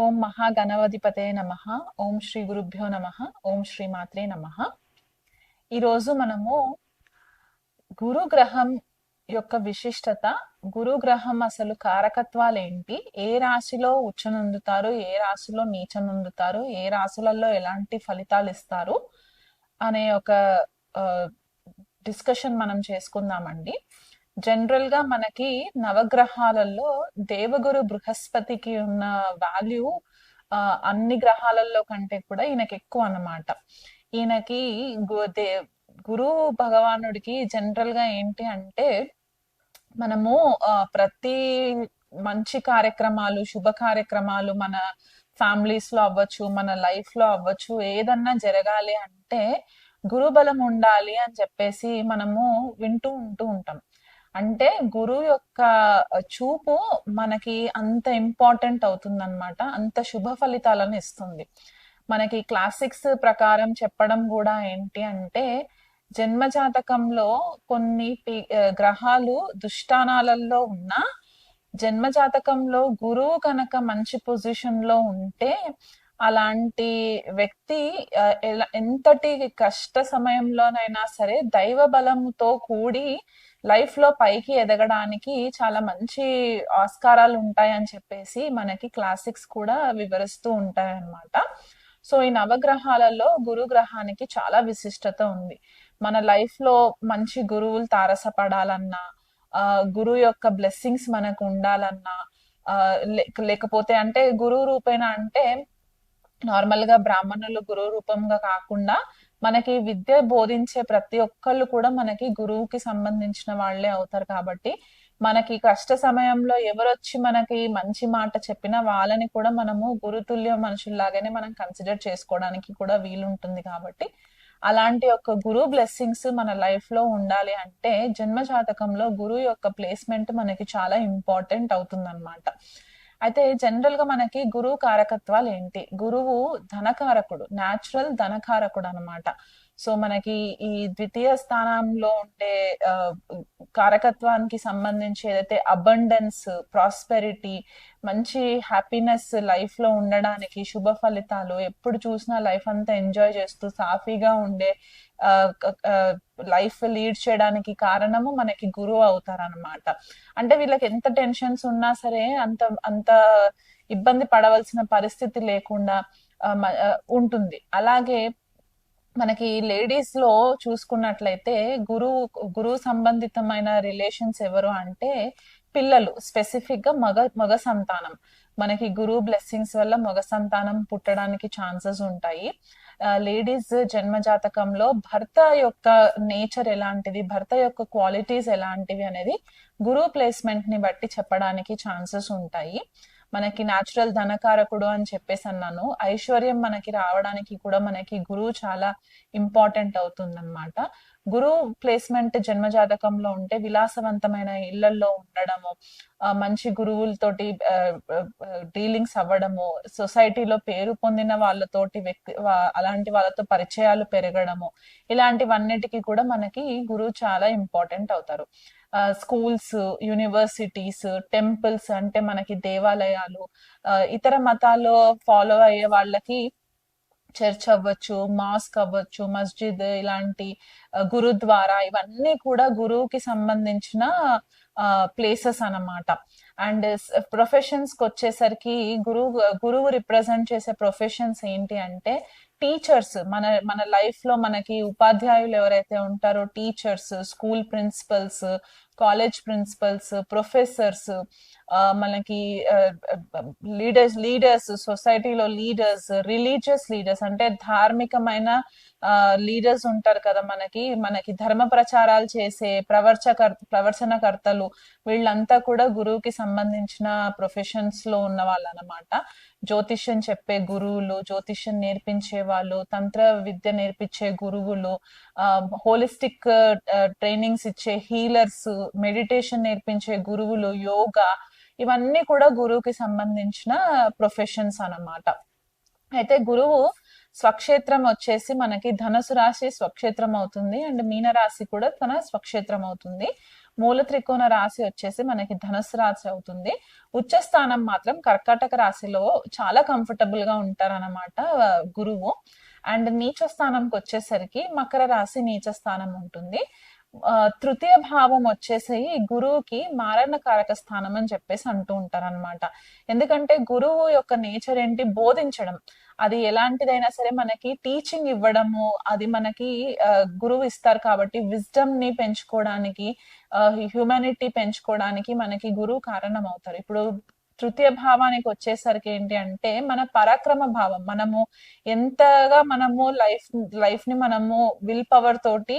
ఓం మహాగణవధిపతే నమ. ఓం శ్రీ గురుభ్యో నమ. ఓం శ్రీ మాత్రే నమ. ఈరోజు మనము గురుగ్రహం యొక్క విశిష్టత గురుగ్రహం అసలు కారకత్వాలు ఏంటి ఏ రాశిలో ఉచ్చనుందుతారు ఏ రాశిలో నీచనుందుతారు ఏ రాశులలో ఎలాంటి ఫలితాలు ఇస్తారు అనే ఒక డిస్కషన్ మనం చేసుకుందామండి. జనరల్గా మనకి నవగ్రహాలలో దేవగురు బృహస్పతికి ఉన్న వాల్యూ అన్ని గ్రహాలలో కంటే కూడా ఈయనకి ఎక్కువ అన్నమాట. ఈయనకి గురు భగవానుడికి జనరల్గా ఏంటి అంటే మనము ప్రతి మంచి కార్యక్రమాలు శుభ కార్యక్రమాలు మన ఫ్యామిలీస్లో అవ్వచ్చు మన లైఫ్లో అవ్వచ్చు ఏదన్నా జరగాలి అంటే గురుబలం ఉండాలి అని చెప్పేసి మనము వింటూ ఉంటూ ఉంటాం. అంటే గురువు యొక్క చూపు మనకి అంత ఇంపార్టెంట్ అవుతుందన్నమాట. అంత శుభ ఫలితాలను ఇస్తుంది. మనకి క్లాసిక్స్ ప్రకారం చెప్పడం కూడా ఏంటి అంటే జన్మ జాతకంలో కొన్ని గ్రహాలు దుష్టానాలలో ఉన్నా జన్మ జాతకంలో గురువు కనుక మంచి పొజిషన్లో ఉంటే అలాంటి వ్యక్తి ఎలా- ఎంతటి కష్ట సమయంలోనైనా సరే దైవ బలంతో కూడి లైఫ్లో పైకి ఎదగడానికి చాలా మంచి ఆస్కారాలు ఉంటాయని చెప్పేసి మనకి క్లాసిక్స్ కూడా వివరిస్తూ ఉంటాయన్నమాట. సో ఈ నవగ్రహాలలో గురు గ్రహానికి చాలా విశిష్టత ఉంది. మన లైఫ్లో మంచి గురువులు తారసపడాలన్నా ఆ గురువు యొక్క బ్లెస్సింగ్స్ మనకు ఉండాలన్నా లేకపోతే అంటే గురువు రూపేణ అంటే నార్మల్గా బ్రాహ్మణులు గురువు రూపంగా కాకుండా మనకి విద్య బోధించే ప్రతి ఒక్కళ్ళు కూడా మనకి గురువుకి సంబంధించిన వాళ్ళే అవుతారు కాబట్టి మనకి కష్ట సమయంలో ఎవరొచ్చి మనకి మంచి మాట చెప్పినా వాళ్ళని కూడా మనము గురుతుల్య మనుషుల్లాగానే మనం కన్సిడర్ చేసుకోవడానికి కూడా వీలుంటుంది కాబట్టి అలాంటి ఒక గురువు బ్లెస్సింగ్స్ మన లైఫ్లో ఉండాలి అంటే జన్మ జాతకంలో గురువు యొక్క ప్లేస్మెంట్ మనకి చాలా ఇంపార్టెంట్ అవుతుంది అయితే జనరల్గా మనకి గురువు కారకత్వాలు ఏంటి? గురువు ధనకారకుడు న్యాచురల్ ధనకారకుడు అన్నమాట. సో మనకి ఈ ద్వితీయ స్థానంలో ఉండే కారకత్వానికి సంబంధించి ఏదైతే అబండెన్స్ ప్రాస్పెరిటీ మంచి హ్యాపీనెస్ లైఫ్లో ఉండడానికి శుభ ఫలితాలు ఎప్పుడు చూసినా లైఫ్ అంతా ఎంజాయ్ చేస్తూ సాఫీగా ఉండే లైఫ్ లీడ్ చేయడానికి కారణము మనకి గురువు అవుతారనమాట అంటే వీళ్ళకి ఎంత టెన్షన్స్ ఉన్నా సరే అంత అంత ఇబ్బంది పడవలసిన పరిస్థితి లేకుండా ఉంటుంది. అలాగే మనకి లేడీస్లో చూసుకున్నట్లయితే గురువు గురువు సంబంధితమైన రిలేషన్స్ ఎవరు అంటే పిల్లలు స్పెసిఫిక్గా మగ మగ సంతానం. మనకి గురువు బ్లెస్సింగ్స్ వల్ల మగ సంతానం పుట్టడానికి ఛాన్సెస్ ఉంటాయి. లేడీస్ జన్మ జాతకంలో భర్త యొక్క నేచర్ ఎలాంటిది భర్త యొక్క క్వాలిటీస్ ఎలాంటివి అనేది గురువు ప్లేస్మెంట్ని బట్టి చెప్పడానికి ఛాన్సెస్ ఉంటాయి. మనకి న్యాచురల్ ధనకారకుడు అని చెప్పేసి అన్నాను. ఐశ్వర్యం మనకి రావడానికి కూడా మనకి గురువు చాలా ఇంపార్టెంట్ అవుతుంది అనమాట గురువు ప్లేస్మెంట్ జన్మ జాతకంలో ఉంటే విలాసవంతమైన ఇళ్ళలో ఉండడము ఆ, మంచి గురువులతోటి డీలింగ్స్ అవ్వడము సొసైటీలో పేరు పొందిన వాళ్ళతోటి వ్యక్తి అలాంటి వాళ్ళతో పరిచయాలు పెరగడము ఇలాంటివన్నిటికీ కూడా మనకి గురువు చాలా ఇంపార్టెంట్ అవుతారు. స్కూల్స్ యూనివర్సిటీస్ టెంపుల్స్ అంటే మనకి దేవాలయాలు ఇతర మతాల్లో ఫాలో అయ్యే వాళ్ళకి చర్చ్ అవ్వచ్చు మాస్క్ అవ్వచ్చు మస్జిద్ ఇలాంటి గురుద్వారా ఇవన్నీ కూడా గురువుకి సంబంధించిన ప్లేసెస్ అన్నమాట. అండ్ ప్రొఫెషన్స్కి వచ్చేసరికి గురువు గురువు రిప్రజెంట్ చేసే ప్రొఫెషన్స్ ఏంటి అంటే టీచర్స్ మన మన లైఫ్లో మనకి ఉపాధ్యాయులు ఎవరైతే ఉంటారో teachers school principals college principals professors మనకి లీడర్స్ లీడర్స్ సొసైటీలో లీడర్స్ రిలీజియస్ లీడర్స్ అంటే ధార్మికమైన లీడర్స్ ఉంటారు కదా మనకి. మనకి ధర్మ ప్రచారాలు చేసే ప్రవర్చకర్ ప్రవర్చనకర్తలు వీళ్ళంతా కూడా గురువుకి సంబంధించిన ప్రొఫెషన్స్లో ఉన్న వాళ్ళు అనమాట జ్యోతిష్యం చెప్పే గురువులు జ్యోతిష్యం నేర్పించే వాళ్ళు తంత్ర విద్య నేర్పించే గురువులు హోలిస్టిక్ ట్రైనింగ్స్ ఇచ్చే హీలర్స్ మెడిటేషన్ నేర్పించే గురువులు యోగా ఇవన్నీ కూడా గురువుకి సంబంధించిన ప్రొఫెషన్స్ అన్నమాట. అయితే గురువు స్వక్షేత్రం వచ్చేసి మనకి ధనుసు రాశి స్వక్షేత్రం అవుతుంది అండ్ మీన రాశి కూడా తన స్వక్షేత్రం అవుతుంది. మూల త్రికోణ రాశి వచ్చేసి మనకి ధనుసు రాశి అవుతుంది. ఉచ్చ స్థానం మాత్రం కర్కాటక రాశిలో చాలా కంఫర్టబుల్గా ఉంటారన్నమాట గురువు. అండ్ నీచ స్థానంకి వచ్చేసరికి మకర రాశి నీచ స్థానం ఉంటుంది. తృతీయ భావం వచ్చేసి గురువుకి మారణకారక స్థానం అని చెప్పేసి అంటూ ఉంటారు అనమాట ఎందుకంటే గురువు యొక్క నేచర్ ఏంటి? బోధించడం. అది ఎలాంటిదైనా సరే మనకి టీచింగ్ ఇవ్వడము అది మనకి గురువు ఇస్తారు కాబట్టి విజ్డమ్ని పెంచుకోవడానికి హ్యూమానిటీ పెంచుకోవడానికి మనకి గురువు కారణం అవుతారు ఇప్పుడు తృతీయ భావానికి వచ్చేసరికి ఏంటి అంటే మన పరాక్రమ భావం. మనము ఎంతగా మనము లైఫ్ లైఫ్ని మనము విల్ పవర్ తోటి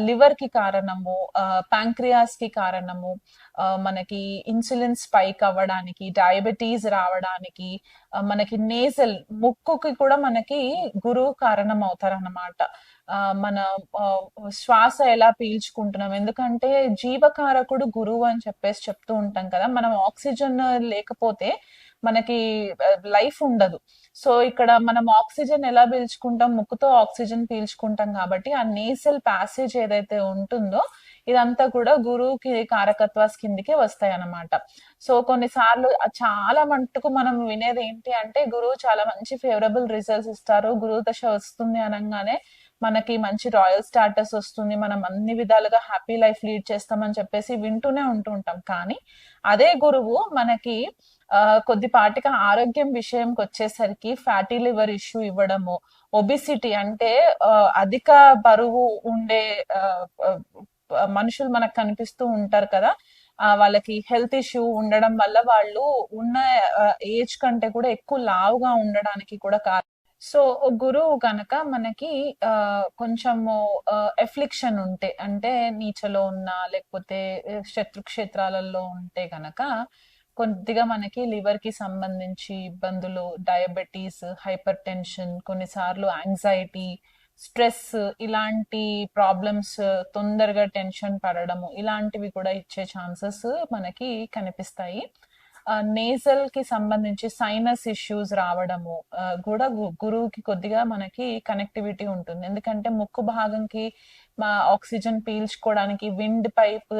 లివర్కి కారణము ప్యాంక్రియాస్కి కారణము ఆ, మనకి ఇన్సులిన్ స్పైక్ అవ్వడానికి డయాబెటీస్ రావడానికి మనకి నేజల్ ముక్కుకి కూడా మనకి గురువు కారణం అవుతారన్నమాట మన శ్వాస ఎలా పీల్చుకుంటున్నాం. ఎందుకంటే జీవకారకుడు గురువు అని చెప్పేసి చెప్తూ ఉంటాం కదా. మనం ఆక్సిజన్ లేకపోతే మనకి లైఫ్ ఉండదు. సో ఇక్కడ మనం ఆక్సిజన్ ఎలా పీల్చుకుంటాం? ముక్కుతో ఆక్సిజన్ పీల్చుకుంటాం కాబట్టి ఆ నేసల్ ప్యాసేజ్ ఏదైతే ఉంటుందో ఇదంతా కూడా గురువుకి కారకత్వాస్ కిందికి వస్తాయి అన్నమాట సో కొన్నిసార్లు చాలా మట్టుకు మనం వినేది ఏంటి అంటే గురువు చాలా మంచి ఫేవరబుల్ రిజల్ట్స్ ఇస్తారు. గురువు దశ వస్తుంది అనగానే మనకి మంచి రాయల్ స్టాటస్ వస్తుంది మనం అన్ని విధాలుగా హ్యాపీ లైఫ్ లీడ్ చేస్తామని చెప్పేసి వింటూనే ఉంటూ ఉంటాం. కానీ అదే గురువు మనకి ఆ, కొద్దిపాటిగా ఆరోగ్యం విషయంకి వచ్చేసరికి ఫ్యాటీ లివర్ ఇష్యూ ఇవ్వడము ఒబిసిటీ అంటే అధిక బరువు ఉండే మనుషులు మనకు కనిపిస్తూ ఉంటారు కదా ఆ, వాళ్ళకి హెల్త్ ఇష్యూ ఉండడం వల్ల వాళ్ళు ఉన్న ఏజ్ కంటే కూడా ఎక్కువ లావుగా ఉండడానికి కూడా కారణం. సో గురువు కనుక మనకి కొంచెము ఎఫ్లిక్షన్ ఉంటే అంటే నీచలో ఉన్న లేకపోతే శత్రు క్షేత్రాలలో ఉంటే గనక కొద్దిగా మనకి లివర్కి సంబంధించి ఇబ్బందులు డయాబెటీస్ హైపర్ టెన్షన్ కొన్నిసార్లు యాంగ్జైటీ స్ట్రెస్ ఇలాంటి ప్రాబ్లమ్స్ తొందరగా టెన్షన్ పడడము ఇలాంటివి కూడా ఇచ్చే ఛాన్సెస్ మనకి కనిపిస్తాయి. నేజల్కి సంబంధించి సైనస్ ఇష్యూస్ రావడము కూడా గు- గురువుకి కొద్దిగా మనకి కనెక్టివిటీ ఉంటుంది. ఎందుకంటే ముక్కు భాగంకి మా ఆక్సిజన్ పీల్చుకోవడానికి విండ్ పైప్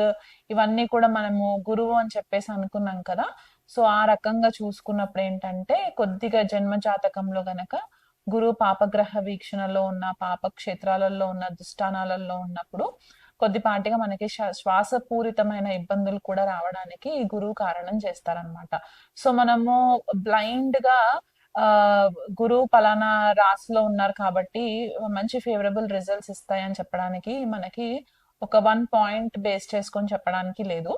ఇవన్నీ కూడా మనము గురువు అని చెప్పేసి అనుకున్నాం కదా. సో ఆ రకంగా చూసుకున్నప్పుడు ఏంటంటే కొద్దిగా జన్మ జాతకంలో గనక గురువు పాపగ్రహ వీక్షణలో ఉన్న పాప క్షేత్రాలలో ఉన్న దుష్టానాలలో ఉన్నప్పుడు కొద్దిపాటిగా మనకి శ్వా- శ్వాసపూరితమైన ఇబ్బందులు కూడా రావడానికి ఈ గురువు కారణం చేస్తారనమాట సో మనము బ్లైండ్గా ఆ గురువు పలానా రాశిలో ఉన్నారు కాబట్టి మంచి ఫేవరబుల్ రిజల్ట్స్ ఇస్తాయని చెప్పడానికి మనకి ఒక వన్ పాయింట్ బేస్ చేసుకొని చెప్పడానికి లేదు.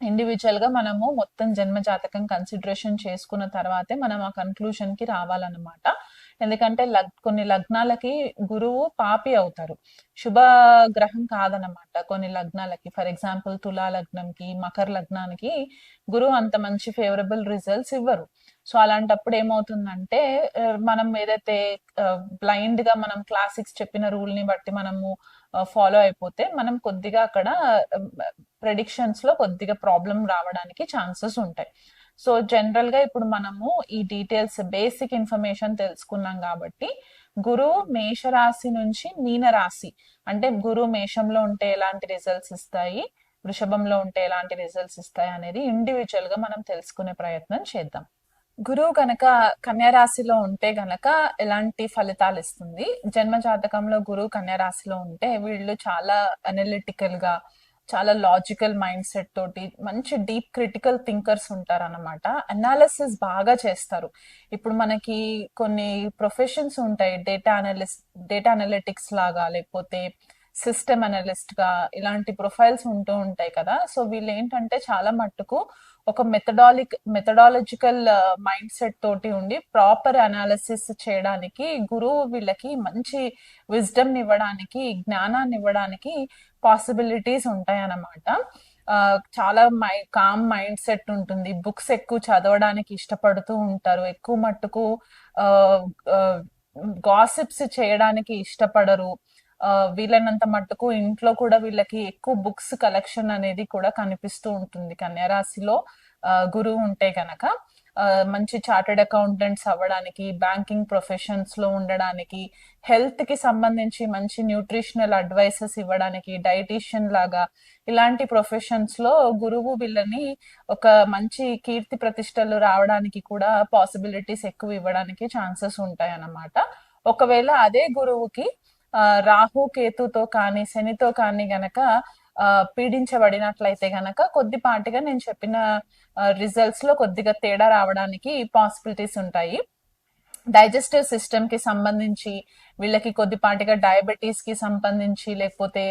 ఇండివిజువల్గా మనము మొత్తం జన్మ జాతకం కన్సిడరేషన్ చేసుకున్న తర్వాతే మనం ఆ కన్క్లూషన్కి రావాలన్నమాట. ఎందుకంటే లగ్ కొన్ని లగ్నాలకి గురువు పాపి అవుతారు. శుభ గ్రహం కాదనమాట కొన్ని లగ్నాలకి. ఫర్ ఎగ్జాంపుల్ తులా లగ్నంకి మకర లగ్నానికి గురువు అంత మంచి ఫేవరబుల్ రిజల్ట్స్ ఇవ్వరు. సో అలాంటప్పుడు ఏమవుతుందంటే మనం ఏదైతే బ్లైండ్గా మనం క్లాసిక్స్ చెప్పిన రూల్ని బట్టి మనము ఫాలో అయిపోతే మనం కొద్దిగా అక్కడ ప్రెడిక్షన్స్లో కొద్దిగా ప్రాబ్లం రావడానికి ఛాన్సెస్ ఉంటాయి. సో జనరల్గా ఇప్పుడు మనము ఈ డీటెయిల్స్ బేసిక్ ఇన్ఫర్మేషన్ తెలుసుకున్నాం కాబట్టి గురువు మేషరాశి నుంచి మీన రాశి అంటే గురువు మేషంలో ఉంటే ఎలాంటి రిజల్ట్స్ ఇస్తాయి వృషభంలో ఉంటే ఎలాంటి రిజల్ట్స్ ఇస్తాయి అనేది ఇండివిజువల్గా మనం తెలుసుకునే ప్రయత్నం చేద్దాం. గురువు గనక కన్యారాశిలో ఉంటే గనక ఎలాంటి ఫలితాలు ఇస్తుంది? జన్మ జాతకంలో గురువు కన్యారాశిలో ఉంటే వీళ్ళు చాలా అనలిటికల్గా చాలా లాజికల్ మైండ్ సెట్ తోటి మంచి డీప్ క్రిటికల్ థింకర్స్ ఉంటారు అనమాట అనాలిసిస్ బాగా చేస్తారు. ఇప్పుడు మనకి కొన్ని ప్రొఫెషన్స్ ఉంటాయి. డేటా అనలిస్ట్ డేటా అనలిటిక్స్ లాగా లేకపోతే సిస్టమ్ అనలిస్ట్గా ఇలాంటి ప్రొఫైల్స్ ఉంటూ ఉంటాయి కదా. సో వీళ్ళు ఏంటంటే చాలా మట్టుకు ఒక మెథడాలిక్ మెథడాలజికల్ మైండ్ సెట్ తోటి ఉండి ప్రాపర్ అనాలిసిస్ చేయడానికి గురువు వీళ్ళకి మంచి విజ్డమ్ ఇవ్వడానికి జ్ఞానాన్ని ఇవ్వడానికి పాసిబిలిటీస్ ఉంటాయి అన్నమాట. చాలా మై కామ్ మైండ్ సెట్ ఉంటుంది. బుక్స్ ఎక్కువ చదవడానికి ఇష్టపడుతూ ఉంటారు. ఎక్కువ మట్టుకు గాసిప్స్ చేయడానికి ఇష్టపడరు. వీలైనంత మట్టుకు ఇంట్లో కూడా వీళ్ళకి ఎక్కువ బుక్స్ కలెక్షన్ అనేది కూడా కనిపిస్తూ ఉంటుంది. కన్యారాశిలో గురువు ఉంటే గనక. మంచి చార్టెడ్ అకౌంటెంట్స్ అవ్వడానికి బ్యాంకింగ్ ప్రొఫెషన్స్లో ఉండడానికి హెల్త్కి సంబంధించి మంచి న్యూట్రిషనల్ అడ్వైసెస్ ఇవ్వడానికి డైటీషియన్ లాగా ఇలాంటి ప్రొఫెషన్స్లో గురువు వీళ్ళని ఒక మంచి కీర్తి ప్రతిష్టలు రావడానికి కూడా పాసిబిలిటీస్ ఎక్కువ ఇవ్వడానికి ఛాన్సెస్ ఉంటాయి అన్నమాట ఒకవేళ అదే గురువుకి రాహు కేతుతో కానీ శనితో కానీ గనక పీడించబడినట్లయితే గనక కొద్దిపాటిగా నేను చెప్పిన రిజల్ట్స్లో కొద్దిగా తేడా రావడానికి పాసిబిలిటీస్ ఉంటాయి. డైజెస్టివ్ సిస్టమ్కి సంబంధించి వీళ్ళకి కొద్దిపాటిగా డయాబెటీస్కి సంబంధించి లేకపోతే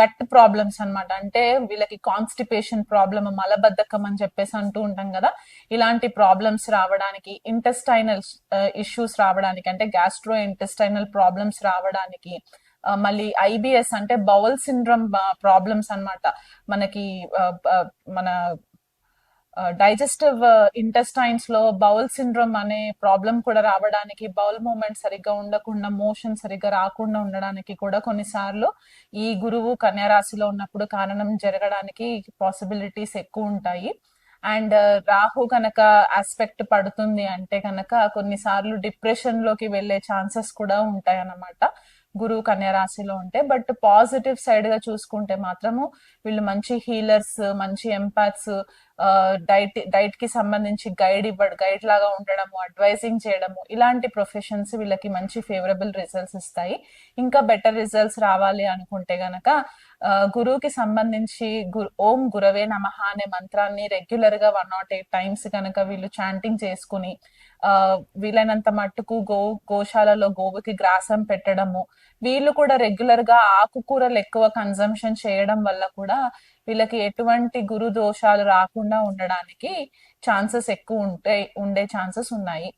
గట్ ప్రాబ్లమ్స్ అన్నమాట. అంటే వీళ్ళకి కాన్స్టిపేషన్ ప్రాబ్లమ్ మలబద్ధకం అని చెప్పేసి అంటూ ఉంటాం కదా. ఇలాంటి ప్రాబ్లమ్స్ రావడానికి ఇంటెస్టైనల్ ఇష్యూస్ రావడానికి అంటే గ్యాస్ట్రో ఇంటెస్టైనల్ ప్రాబ్లమ్స్ రావడానికి మళ్ళీ ఐబిఎస్ అంటే బౌల్ సిండ్రమ్ ప్రాబ్లమ్స్ అన్నమాట. మనకి మన డైజెస్టివ్ ఇంటెస్టైన్స్లో బౌల్ సిండ్రోమ్ అనే ప్రాబ్లం కూడా రావడానికి బౌల్ మూమెంట్ సరిగ్గా ఉండకుండా మోషన్ సరిగ్గా రాకుండా ఉండడానికి కూడా కొన్నిసార్లు ఈ గురువు కన్యారాశిలో ఉన్నప్పుడు కారణం జరగడానికి పాసిబిలిటీస్ ఎక్కువ ఉంటాయి. అండ్ రాహు కనుక ఆస్పెక్ట్ పడుతుంది అంటే కనుక కొన్నిసార్లు డిప్రెషన్లోకి వెళ్ళే ఛాన్సెస్ కూడా ఉంటాయి అన్నమాట గురువు కన్యా రాశిలో ఉంటే బట్ పాజిటివ్ సైడ్గా చూసుకుంటే మాత్రము వీళ్ళు మంచి హీలర్స్ మంచి ఎంపాత్స్ డైట్ డైట్కి సంబంధించి గైడ్ ఇవ్వడం గైడ్ లాగా ఉండడము అడ్వైజింగ్ చేయడము ఇలాంటి ప్రొఫెషన్స్ వీళ్ళకి మంచి ఫేవరబుల్ రిజల్ట్స్ ఇస్తాయి. ఇంకా బెటర్ రిజల్ట్స్ రావాలి అనుకుంటే గనక ఆ, గురువుకి సంబంధించి గురు ఓం గురవే నమః అనే మంత్రాన్ని రెగ్యులర్గా వన్ నాట్ ఎయిట్ టైమ్స్ కనుక వీళ్ళు చాంటింగ్ చేసుకుని ఆ వీలైనంత మట్టుకు గో గోశాలలో గోవుకి గ్రాసం పెట్టడము వీళ్ళు కూడా రెగ్యులర్గా ఆకుకూరలు ఎక్కువ కన్జంప్షన్ చేయడం వల్ల కూడా వీళ్ళకి ఎటువంటి గురు దోషాలు రాకుండా ఉండడానికి ఛాన్సెస్ ఎక్కువ ఉంటాయి ఉండే ఛాన్సెస్ ఉన్నాయి.